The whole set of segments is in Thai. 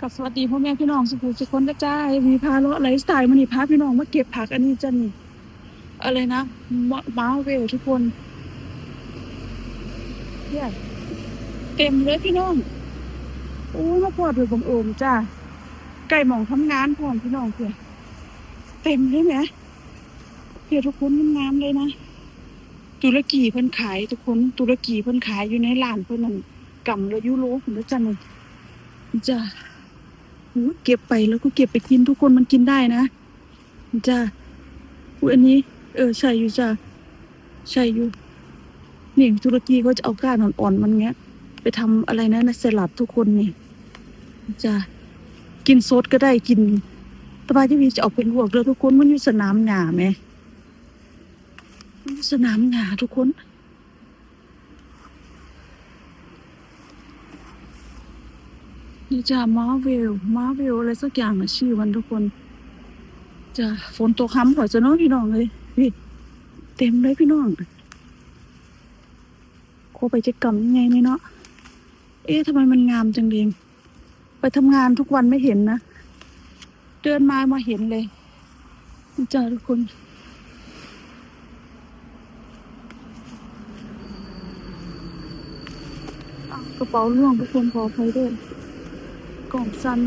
กับสวัสดีพ่อแม่พี่น้องสุขุมสุขคนกระจายมีพาเลาะไลฟ์สไตล์มันนี่พาพี่น้องมาเก็บผักอันนี้จะนี่อะไรนะมม้าเวลทุกคนเนี่ยเต็มเลยพี่น้องโอ้มาพอดโดยบังเอิญจ้าไก่หมองทำงานพร้อมพี่น้องเพื่อเต็มเลยไหมเพื่อทุกคนงามเลยนะตุรกีเพิ่นขายทุกคนตุรกีเพิ่นขายอยู่ในร้านเพิ่นนั่นกำละยูโรผมแล้วจ้านี่จ้า เก็บไปแล้วก็เก็บไปกินทุกคนมันกินได้นะจ้าอุ้ยอันนี้ เออใช่อยู่จ้าใช่อยู่นี่ตุรกีเขาจะเอาก้านอ่อนๆมันเงี้ย ไปทำอะไรนะนะสลัดทุกคนนี่จ้ากินซดก็ได้กินตบายที่วีจะเอาเป็นลวกแล้วทุกคนมันอยู่สนามหญ้าไหมมันอยู่สนามหญ้าทุกคน นี่จ้ามาเวลมาเวลอะไรสักอย่างนะชื่อมันทุกคนจ้าฝนตกค้ำกว่าจะน้องพี่น้องเลยพี่เต็มเลยพี่น้องโคไปจะกำยังไงนี่เนาะเอ๊ะทำไมมันงามจังเลยไปทำงานทุกวันไม่เห็นนะเดินมามาเห็นเลยจ้าทุกคนกระเป๋าล่วงทุกคนขออภัยด้วย ล่องซัน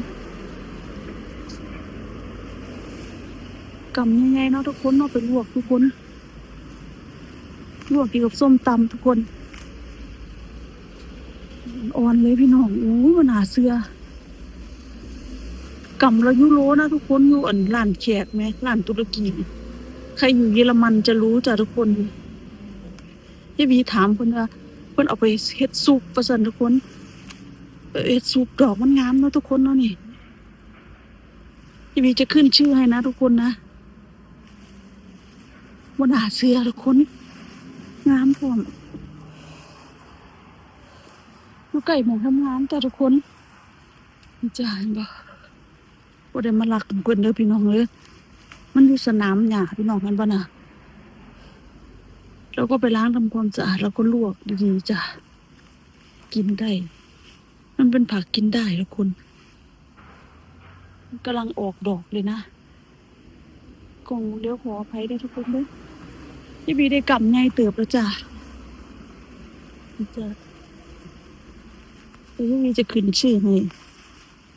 กำยังไงเนาะทุกคนเนาะไปลวกทุกคนลวกกี่ยวกับส้มตำทุกคนอ่อนเลยพี่น้องโอ้มันหาเสือกำละยูโรนะทุกคนอยู่อันร้านแขกไหมร้านตุรกีใครอยู่เยอรมันจะรู้จ้ะทุกคนยายบีถามเพิ่นว่าเพิ่นเอาไปเฮ็ดซุปประสันทุกคน เออสูบดอกมันงามเนะทุกคนเนาะนี่พี่วีจะขึ้นชื่อให้นะทุกคนนะบนหาเสือทุกคน งามพร้อมดูกไก่หมองทำงานจ้ะทุกคนนี่จ้าเห็นบ่บ่ได้มาลักทุกคนเด้อพี่น้องเลยมันอยู่สนามหญ้าพี่น้องกันบ่นะเราก็ไปล้างทำความสะอาดแล้วก็ลวกดีๆจ้ะกินได้ มันเป็นผักกินได้ทุกคนกำลังออกดอกเลยนะกงเลี้ยวขออภัยด้วยทุกคนด้วยยี่บีได้กลับไงเติบแล้วจ้ะจ้ะแต่ยี่บีจะขึ้นชื่อให้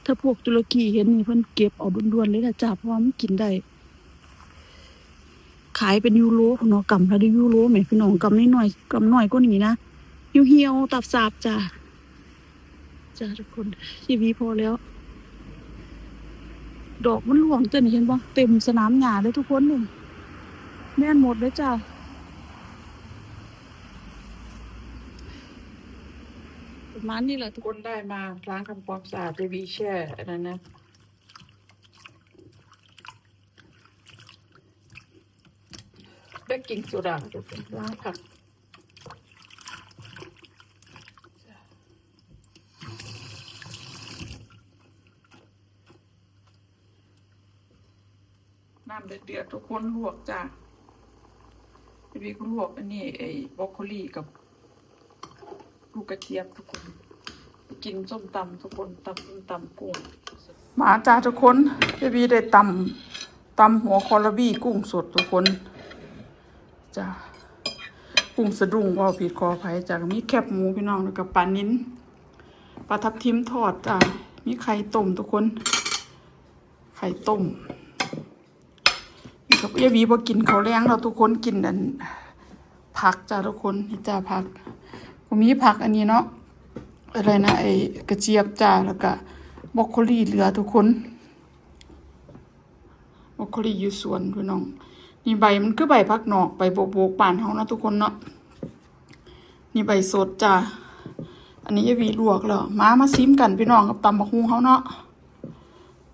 ถ้าพวกตุรกีเห็นนี่เพิ่นเก็บเอาด่วนๆเลยนะจ้ะเพราะว่ามันกินได้ ขายเป็นยูโรพุ่นเนาะกำละได้ยูโรแหมพี่น้องกำน้อยๆกำน้อยก็นี้นะยูเหี่ยวตับสาบจ้ะ จ้าทุกคนชีวีพอแล้ว ดอกมันหลวงเต็มเห็นปะเต็มสนามหญ้าเลยทุกคนนี่แม่นหมดเลยจ้าประมาณนี้แหละทุกคนได้มาล้างทำความสะอาดจะวีแช่อันนั้นนะเบกกิ้งโซดาจะเป็นล้างผัก น้ำเดือดๆทุกคนลวกจ้าจะวีก็ลวกอันนี้ไอ้บรอกโคลีกับลูกกระเทียมทุกคน กินส้มตำทุกคนตำส้มตำกุ้งมาจ้าทุกคนพี่บีได้ตำตำหัวคอระบี้กุ้งสดทุกคนจ้ากุ้งสะดุ้งว่าผิดคอไผ่จ้ามีแคบหมูพี่น้องแล้วกับปลานิ้นปลาทับทิมทอดจ้ามีไข่ต้มทุกคน ไข่ต้ม ครับยายบีพอกินเขาแรงเราทุกคนกินอันผักจ้าทุกคนจ้าผักผมมีผักอันนี้เนาะอะไรนะไอ้กระเจี๊ยบจ้าแล้วก็บรอกโคลีเหลือทุกคนบรอกโคลีอยู่สวนพี่น้องนี่ใบมันคือใบผักหนอกใบโบกโบกป่านเฮานะทุกคนเนาะนี่ใบสดจ้าอันนี้ยายวีลวกแล้วมามาซิมกันพี่น้องกับตำบักฮุงเฮาเนาะ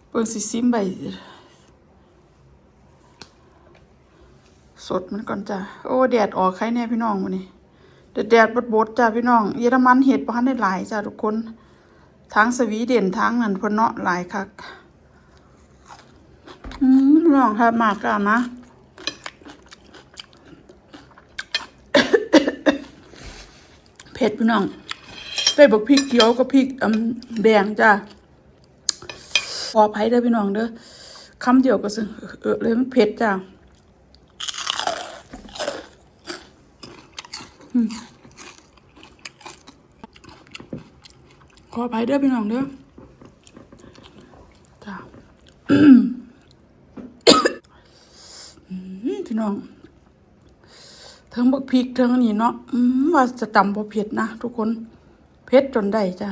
เปิ่งสิซิมใบ สดมันก่อนจ้าโอ้แดดออกใครแน่พี่น้องวันนี้แดดแดดบดบดจ้าพี่น้องเยอรมันเห็ดพันได้หลายจ้าทุกคนทั้งสวีเดนทั้งนั่นพนเนาะหลายคักอืมพี่น้องครับมากกะมาเผ็ดพี่น้องใส่บักพริกเขียวกับพริกอแดงจ้าขออภัยเด้อพี่น้องเด้อคำเดียวก็ซึ่งเออเลยมันเผ็ดจ้ะอืม ขออภัยเด้อพี่น้องเด้อจ้ะอืมพี่น้องเทิงบักพริกเทิงนนี้เนาะอืมว่าจะตำบ่เผ็ดนะทุกคนเผ็ดจนได้จ้ะ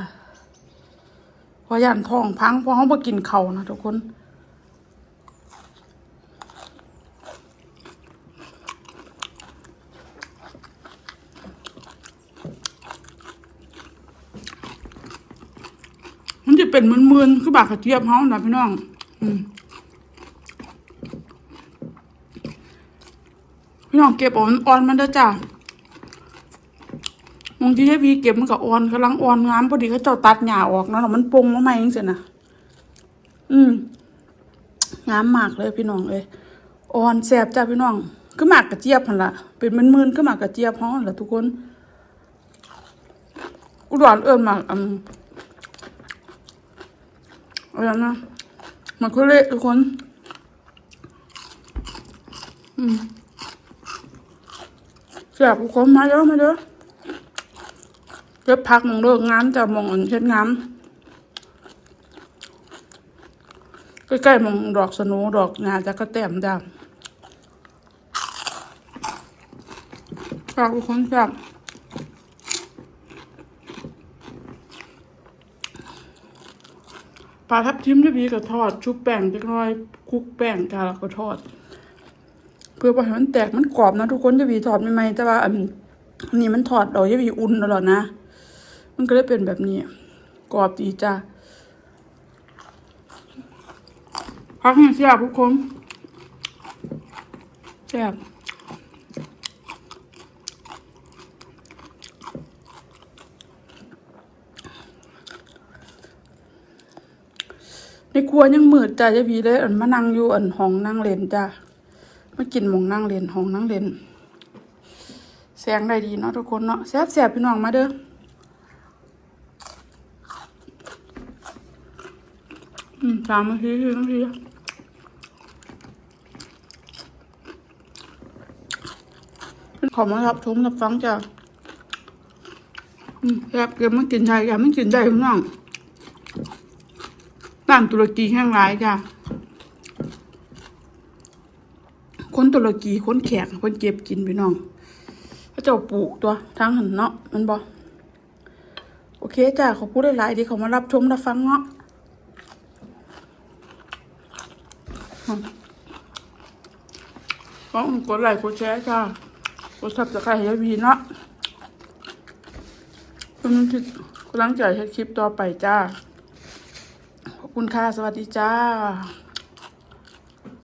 เพอย่านท้องพังเพราะเขาบ่กินเขานะทุกคน จะเป็นมึนๆคือบากกระเจี๊ยบเฮานะพี่น้อง อืมพี่น้องเก็บอ่อนอ่อนมันเด้จ้ะมองที่ให้พี่เก็บมันก็อ่อนกำลังอ่อนงามพอดีเขาเจ้าตัดหญ้าออกนะแล้วมันปงมาใหม่จังซี่นะอืมงามมากเลยพี่น้องเอ้ยอ่อนแซบจ้ะพี่น้องคือหมากกระเจี๊ยบหั่นละเป็นมึนๆคือหมากกระเจี๊ยบเฮาหั่นล่ะทุกคน อุดรเอิ้นหมาก อืมอะไรนะหมากคุเละทุกคน อืมแซ่บทุกคนมาเด้อมาเด้อเก็บพักมองเลิกงานจะมองอันเช็ดงามใกล้ๆมองดอกสนูดอกงาจะก็แต้มดำแซ่บทุกคนแซ่บ ปลาทับทิมที่พีกับทอด ชุบแป้งจักหน่อยคลุกแป้งจ้าแล้วก็ทอด เพื่อบ่ให้มันแตกมันกรอบนะทุกคนจะวีถอดใหม่ๆแต่ว่าอันนี้มันถอดเอาจะวีอุ่นตลอดนะ มันก็เลยเป็นแบบนี้ กรอบดีจ้าพักให้แซ่บทุกคนแซ่บ ในครัวยังมืดจ้าจะวีเลยอันมานั่งอยู่อันห้องนั่งเล่นจ้ามากินหมองนั่งเรียนห้องนั่งเรียนแสงได้ดีเนาะทุกคนเนาะแซ่บแซ่บพี่น้องมาเด้ออืมสามนาทีสี่นาทีขอมารับชมรับฟังจ้ะแซ่บเกินมากินไทยอย่าไม่กินได้พี่น้อง ร้านตุรกีแห้งร้ายจ้ะคนตุรกีคนแขกคนเก็บกินพี่น้องเขาเจ้าปลูกตัวทางหันเนาะมันบอโอเคจ้าขอพูดหลายๆที่เขามารับชมรับฟังเนาะก็กดไลค์กดแชร์จ้ากดซับสไครต์ให้วีเนาะกำลังใจให้คลิปต่อไปจ้า คุณค่ะ สวัสดีจ้า